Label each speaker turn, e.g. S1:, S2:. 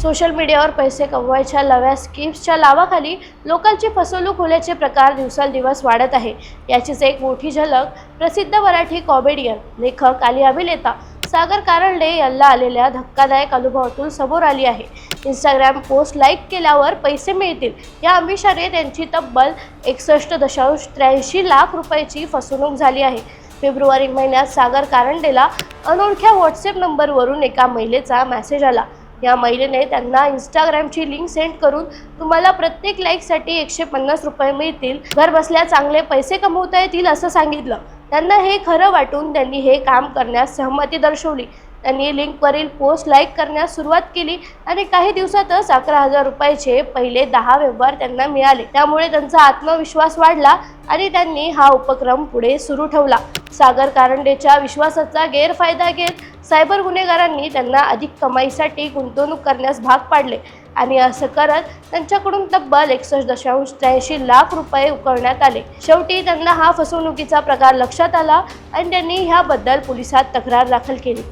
S1: Social मीडियावर पैसे कमवायच्या नव्या स्कीम्सच्या लावाखाली लोकांची फसवणूक होण्याचे प्रकार दिवसेंदिवस वाढत आहे. याचीच एक मोठी झलक प्रसिद्ध मराठी कॉमेडियन लेखक आणि अभिनेता सागर कारंडे यांना आलेल्या धक्कादायक अनुभवातून समोर आली आहे. इंस्टाग्राम पोस्ट लाईक केल्यावर पैसे मिळतील या अमिषाने त्यांची तब्बल एकसष्ट दशांश त्र्याऐंशी लाख रुपयाची फसवणूक झाली आहे. फेब्रुवारी महिन्यात सागर कारंडेला अनोळख्या व्हॉट्सअप नंबरवरून एका महिलेचा मेसेज आला. या महिलेने त्यांना इंस्टाग्रामची लिंक सेंड करून तुम्हाला प्रत्येक लाईकसाठी एकशे पन्नास रुपये मिळतील. घर बसल्या चांगले पैसे कमवता येतील असं सांगितलं. त्यांना हे खरं वाटून त्यांनी हे काम करण्यास सहमती दर्शवली. त्यांनी लिंकवरील पोस्ट लाईक करण्यास सुरुवात केली आणि काही दिवसातच अकरा हजार रुपयाचे पहिले दहा व्यवहार त्यांना मिळाले. त्यामुळे त्यांचा आत्मविश्वास वाढला आणि त्यांनी हा उपक्रम पुढे सुरू ठेवला. सागर कारंडेच्या विश्वासाचा गैरफायदा घेत सायबर गुन्हेगारांनी त्यांना अधिक कमाईसाठी गुंतवणूक करण्यास भाग पाडले. आणि असं करत त्यांच्याकडून तब्बल एकसष्ट दशांश त्र्याऐंशी लाख रुपये उकळण्यात आले. शेवटी त्यांना हा फसवणुकीचा प्रकार लक्षात आला आणि त्यांनी ह्याबद्दल पोलिसात तक्रार दाखल केली.